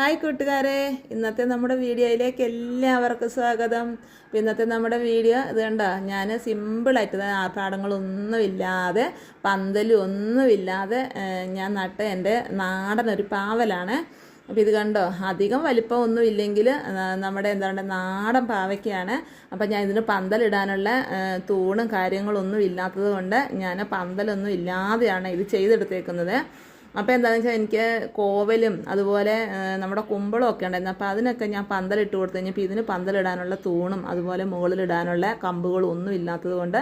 Hi കൂട്ടുകാരെ. ഇന്നത്തെ നമ്മുടെ വീഡിയോയിലേക്ക് എല്ലാവർക്കും സ്വാഗതം. ഇന്നത്തെ നമ്മുടെ വീഡിയോ ഇത് കണ്ടോ? ഞാൻ സിമ്പിളായിട്ട് ആർഭാടങ്ങളൊന്നുമില്ലാതെ പന്തലും ഒന്നുമില്ലാതെ ഞാൻ നട്ട എന്റെ നാടൻ ഒരു പാവലാണ്. അപ്പോൾ ഇത് കണ്ടോ? അധികം വലിപ്പം ഒന്നും ഇല്ലെങ്കിൽ നമ്മുടെ എന്താണ് നാടൻ പാവയ്ക്കാണ്. അപ്പോൾ ഞാൻ ഇതിന് പന്തലിടാനുള്ള തൂണും കാര്യങ്ങളൊന്നും ഇല്ലാത്തത് കൊണ്ട് ഞാൻ പന്തലൊന്നും ഇല്ലാതെയാണ് ഇത് ചെയ്തെടുത്തേക്കുന്നത്. അപ്പോൾ എന്താണെന്ന് വെച്ചാൽ എനിക്ക് കോവലും അതുപോലെ നമ്മുടെ കുമ്പളും ഒക്കെ ഉണ്ടായിരുന്നു. അപ്പോൾ അതിനൊക്കെ ഞാൻ പന്തലിട്ട് കൊടുത്തു കഴിഞ്ഞപ്പോൾ ഇതിന് പന്തലിടാനുള്ള തൂണും അതുപോലെ മുകളിലിടാനുള്ള കമ്പുകളും ഒന്നും ഇല്ലാത്തത് കൊണ്ട്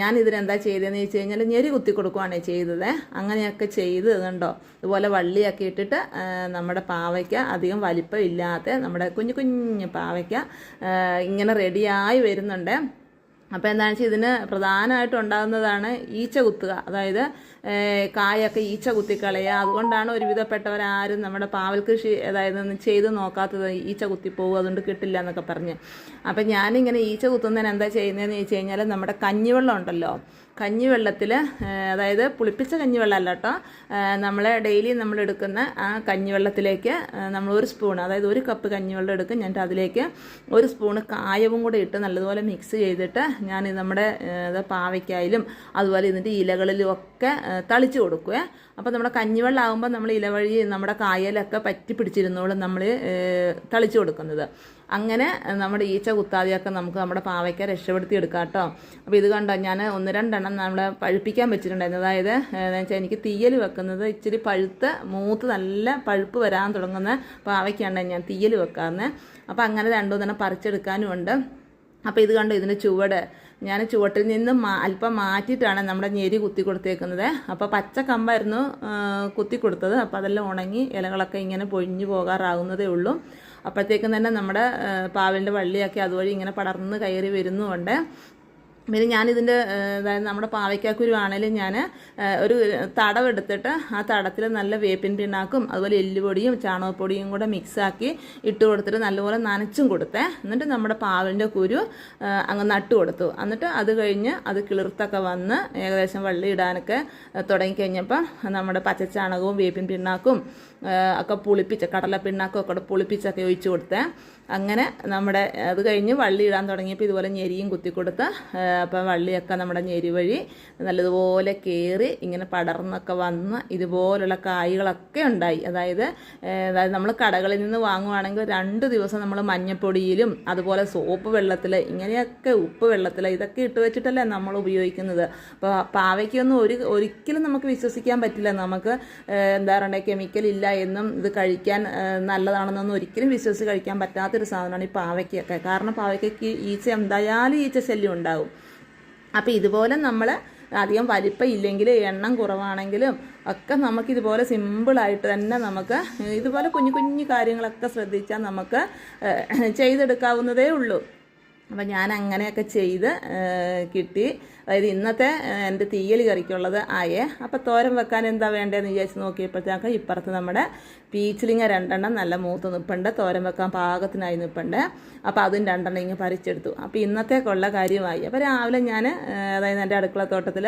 ഞാൻ ഇതിനെന്താ ചെയ്തതെന്ന് ചോദിച്ചു കഴിഞ്ഞാൽ ഞെരി കുത്തി കൊടുക്കുവാണ് ചെയ്തത്. അങ്ങനെയൊക്കെ ചെയ്ത് കണ്ടോ? ഇതുപോലെ വള്ളിയൊക്കെ ഇട്ടിട്ട് നമ്മുടെ പാവയ്ക്ക അധികം വലിപ്പം ഇല്ലാത്ത നമ്മുടെ കുഞ്ഞു കുഞ്ഞു പാവയ്ക്ക ഇങ്ങനെ റെഡിയായി വരുന്നുണ്ട്. അപ്പോൾ എന്താണെന്ന് വെച്ചാൽ ഇതിന് പ്രധാനമായിട്ടും ഉണ്ടാകുന്നതാണ് ഈച്ച കുത്തുക അതായത് കായൊക്കെ ഈച്ച കുത്തിക്കളയുക. അതുകൊണ്ടാണ് ഒരുവിധപ്പെട്ടവരാരും നമ്മുടെ പാവൽ കൃഷി അതായത് ചെയ്ത് നോക്കാത്തത് ഈച്ച കുത്തിപ്പോകും അതുകൊണ്ട് കിട്ടില്ല എന്നൊക്കെ പറഞ്ഞ്. അപ്പം ഞാനിങ്ങനെ ഈച്ച കുത്തുന്നതിന് എന്താ ചെയ്യുന്നതെന്ന് ചോദിച്ചു കഴിഞ്ഞാൽ നമ്മുടെ കഞ്ഞിവെള്ളം ഉണ്ടല്ലോ. കഞ്ഞിവെള്ളത്തിൽ അതായത് പുളിപ്പിച്ച കഞ്ഞിവെള്ളം അല്ല കേട്ടോ നമ്മൾ ഡെയിലി നമ്മൾ എടുക്കുന്ന ആ കഞ്ഞിവെള്ളത്തിലേക്ക് നമ്മൾ ഒരു സ്പൂൺ അതായത് ഒരു കപ്പ് കഞ്ഞിവെള്ളം എടുക്കും. ഞാൻ അതിലേക്ക് ഒരു സ്പൂൺ കായവും കൂടെ ഇട്ട് നല്ലതുപോലെ മിക്സ് ചെയ്തിട്ട് ഞാൻ നമ്മുടെ പാവയ്ക്കായാലും അതുപോലെ ഇതിന്റെ ഇലകളിലും ഒക്കെ തളിച്ച് കൊടുക്കുക. അപ്പോൾ നമ്മുടെ കഞ്ഞിവെള്ളം ആകുമ്പോൾ നമ്മൾ ഇലവഴി നമ്മുടെ കായലൊക്കെ പറ്റി പിടിച്ചിരുന്നോളും നമ്മൾ തളിച്ച് കൊടുക്കുന്നത്. അങ്ങനെ നമ്മുടെ ഈച്ച കുത്താതെയൊക്കെ നമുക്ക് നമ്മുടെ പാവയ്ക്ക രക്ഷപ്പെടുത്തി എടുക്കാം കേട്ടോ. അപ്പോൾ ഇത് കണ്ടോ ഞാൻ ഒന്ന് രണ്ടെണ്ണം നമ്മൾ പഴുപ്പിക്കാൻ വെച്ചിട്ടുണ്ടായിരുന്നു. അതായത് എന്ന് വെച്ചാൽ എനിക്ക് തീയൽ വെക്കുന്നത് ഇച്ചിരി പഴുത്ത് മൂത്ത് നല്ല പഴുപ്പ് വരാൻ തുടങ്ങുന്ന പാവയ്ക്കാണ് ഞാൻ തീയൽ വെക്കാറുന്നത് അപ്പോൾ അങ്ങനെ രണ്ടു തന്നെ പറിച്ചെടുക്കാനും ഉണ്ട്. അപ്പോൾ ഇത് കണ്ടോ ഇതിന്റെ ചുവട്. ഞാൻ ചുവട്ടിൽ നിന്ന് അല്പം മാറ്റിയിട്ടാണ് നമ്മുടെ ഞെരി കുത്തി കൊടുത്തേക്കുന്നത്. അപ്പോൾ പച്ച കമ്പായിരുന്നു കുത്തി കൊടുത്തത്. അപ്പോൾ അതെല്ലാം ഉണങ്ങി ഇലകളൊക്കെ ഇങ്ങനെ പൊഴിഞ്ഞു പോകാറാകുന്നതേ ഉള്ളൂ. അപ്പോഴത്തേക്കും തന്നെ നമ്മുടെ പാവലിന്റെ വള്ളിയൊക്കെ അതുവഴി ഇങ്ങനെ പടർന്ന് കയറി വരുന്നുമുണ്ട്. പിന്നെ ഞാനിതിന്റെ അതായത് നമ്മുടെ പാവയ്ക്കാക്കുരു ആണെങ്കിലും ഞാൻ ഒരു തടവെടുത്തിട്ട് ആ തടത്തിൽ നല്ല വേപ്പിൻ പിണ്ണാക്കും അതുപോലെ എല്ലുപൊടിയും ചാണകപ്പൊടിയും കൂടെ മിക്സാക്കി ഇട്ട് കൊടുത്തിട്ട് നല്ലപോലെ നനച്ചും കൊടുത്തേ. എന്നിട്ട് നമ്മുടെ പാവലിന്റെ കുരു അങ്ങ് നട്ടു കൊടുത്തു. എന്നിട്ട് അത് കഴിഞ്ഞ് അത് കിളിർത്തൊക്കെ വന്ന് ഏകദേശം വള്ളി ഇടാനൊക്കെ തുടങ്ങിക്കഴിഞ്ഞപ്പം നമ്മുടെ പച്ചച്ചാണകവും വേപ്പിൻ പിണ്ണാക്കും ഒക്കെ പുളിപ്പിച്ച് കടല പിണ്ണാക്കും ഒക്കെ പുളിപ്പിച്ചൊക്കെ ഒഴിച്ച് കൊടുത്തേ. അങ്ങനെ നമ്മുടെ അത് കഴിഞ്ഞ് വള്ളി ഇടാൻ തുടങ്ങിയപ്പോൾ ഇതുപോലെ ഞെരിയും കുത്തി കൊടുത്ത് അപ്പം വള്ളിയൊക്കെ നമ്മുടെ ഞെരി വഴി നല്ലതുപോലെ കയറി ഇങ്ങനെ പടർന്നൊക്കെ വന്ന് ഇതുപോലുള്ള കായ്കളൊക്കെ ഉണ്ടായി. അതായത് അതായത് നമ്മൾ കടകളിൽ നിന്ന് വാങ്ങുവാണെങ്കിൽ രണ്ട് ദിവസം നമ്മൾ മഞ്ഞപ്പൊടിയിലും അതുപോലെ സോപ്പ് വെള്ളത്തിൽ ഇങ്ങനെയൊക്കെ ഉപ്പ് വെള്ളത്തിൽ ഇതൊക്കെ ഇട്ട് വെച്ചിട്ടല്ലേ നമ്മൾ ഉപയോഗിക്കുന്നത്. അപ്പോൾ പാവയ്ക്കൊന്നും ഒരു ഒരിക്കലും നമുക്ക് വിശ്വസിക്കാൻ പറ്റില്ല. നമുക്ക് എന്താ പറയുക കെമിക്കൽ ഇല്ല എന്നും ഇത് കഴിക്കാൻ നല്ലതാണെന്നൊന്നും ഒരിക്കലും വിശ്വസിച്ച് കഴിക്കാൻ പറ്റാത്തൊരു സാധനമാണ് ഈ പാവയ്ക്കൊക്കെ. കാരണം പാവയ്ക്കൊക്കെ ഈച്ച എന്തായാലും ഈച്ച ശല്യം ഉണ്ടാവും. അപ്പോൾ ഇതുപോലെ നമ്മൾ അധികം വലിപ്പം ഇല്ലെങ്കിൽ എണ്ണം കുറവാണെങ്കിലും ഒക്കെ നമുക്ക് ഇതുപോലെ സിമ്പിളായിട്ട് തന്നെ നമുക്ക് ഇതുപോലെ കുഞ്ഞു കുഞ്ഞു കാര്യങ്ങളൊക്കെ ശ്രദ്ധിച്ചാൽ നമുക്ക് ചെയ്തെടുക്കാവുന്നതേ ഉള്ളൂ. അപ്പം ഞാൻ അങ്ങനെയൊക്കെ ചെയ്ത് കിട്ടി. അതായത് ഇന്നത്തെ എന്റെ തീയൽ കറിക്കുള്ളത് ആയേ അപ്പോൾ തോരൻ വെക്കാൻ എന്താ വേണ്ടതെന്ന് വിചാരിച്ച് നോക്കിയപ്പോഴത്തേക്ക് ഇപ്പുറത്ത് നമ്മുടെ പീച്ചിലിങ്ങ രണ്ടെണ്ണം നല്ല മൂത്ത് നിൽപ്പുണ്ട് തോരൻ വെക്കാൻ പാകത്തിനായി നിൽപ്പുണ്ട് അപ്പോൾ അതും രണ്ടെണ്ണം ഇങ്ങ് പറിച്ചെടുത്തു. അപ്പോൾ ഇന്നത്തേക്കുള്ള കാര്യമായി. അപ്പോൾ രാവിലെ ഞാൻ അതായത് എന്റെ അടുക്കളത്തോട്ടത്തിൽ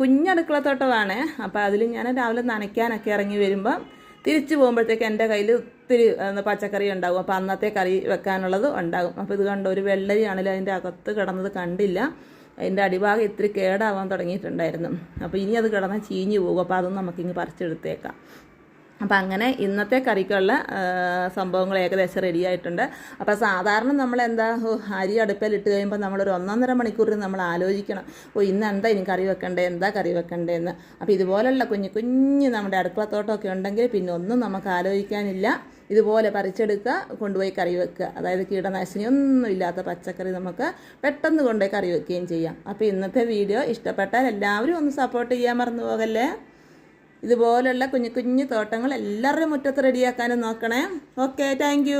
കുഞ്ഞടുക്കളത്തോട്ടമാണ് അപ്പോൾ അതിൽ ഞാൻ രാവിലെ നനയ്ക്കാനൊക്കെ ഇറങ്ങി വരുമ്പം തിരിച്ചു പോകുമ്പോഴത്തേക്ക് എന്റെ കയ്യിൽ ഒത്തിരി പച്ചക്കറി ഉണ്ടാകും. അപ്പോൾ അന്നത്തെ കറി വെക്കാനുള്ളത് ഉണ്ടാകും. അപ്പോൾ ഇത് കണ്ട ഒരു വെള്ളരിയാണെങ്കിലും അതിന്റെ അകത്ത് കിടന്നത് കണ്ടില്ല. അതിന്റെ അടിഭാഗം ഇത്തിരി കേടാവാൻ തുടങ്ങിയിട്ടുണ്ടായിരുന്നു. അപ്പോൾ ഇനി അത് കിടന്നാൽ ചീഞ്ഞു പോകും. അപ്പോൾ അതൊന്നും നമുക്കിങ്ങ് പറിച്ചെടുത്തേക്കാം. അപ്പം അങ്ങനെ ഇന്നത്തെ കറിക്കുള്ള സംഭവങ്ങൾ ഏകദേശം റെഡി ആയിട്ടുണ്ട്. അപ്പോൾ സാധാരണ നമ്മൾ എന്താ അരി അടുപ്പിൽ ഇട്ട് കഴിയുമ്പോൾ നമ്മളൊരു ഒന്നൊന്നര മണിക്കൂറിൽ നമ്മൾ ആലോചിക്കണം. ഓ ഇന്ന് എന്താ ഇനി കറി വെക്കണ്ടേ എന്താ കറി വെക്കണ്ടേന്ന് അപ്പോൾ ഇതുപോലുള്ള കുഞ്ഞു കുഞ്ഞ് നമ്മുടെ അടുക്കളത്തോട്ടമൊക്കെ ഉണ്ടെങ്കിൽ പിന്നെ ഒന്നും നമുക്ക് ആലോചിക്കാനില്ല. ഇതുപോലെ പറിച്ചെടുക്കുക കൊണ്ടുപോയി കറി വെക്കുക. അതായത് കീടനാശിനി ഒന്നും ഇല്ലാത്ത പച്ചക്കറി നമുക്ക് പെട്ടെന്ന് കൊണ്ടുപോയി കറി വെക്കുകയും ചെയ്യാം. അപ്പോൾ ഇന്നത്തെ വീഡിയോ ഇഷ്ടപ്പെട്ടാൽ എല്ലാവരും ഒന്ന് സപ്പോർട്ട് ചെയ്യാൻ മറന്നു പോകല്ലേ? ഇതുപോലുള്ള കുഞ്ഞു കുഞ്ഞു തോട്ടങ്ങൾ എല്ലാവരുടെയും മുറ്റത്ത് റെഡിയാക്കാനും നോക്കണേ. Okay thank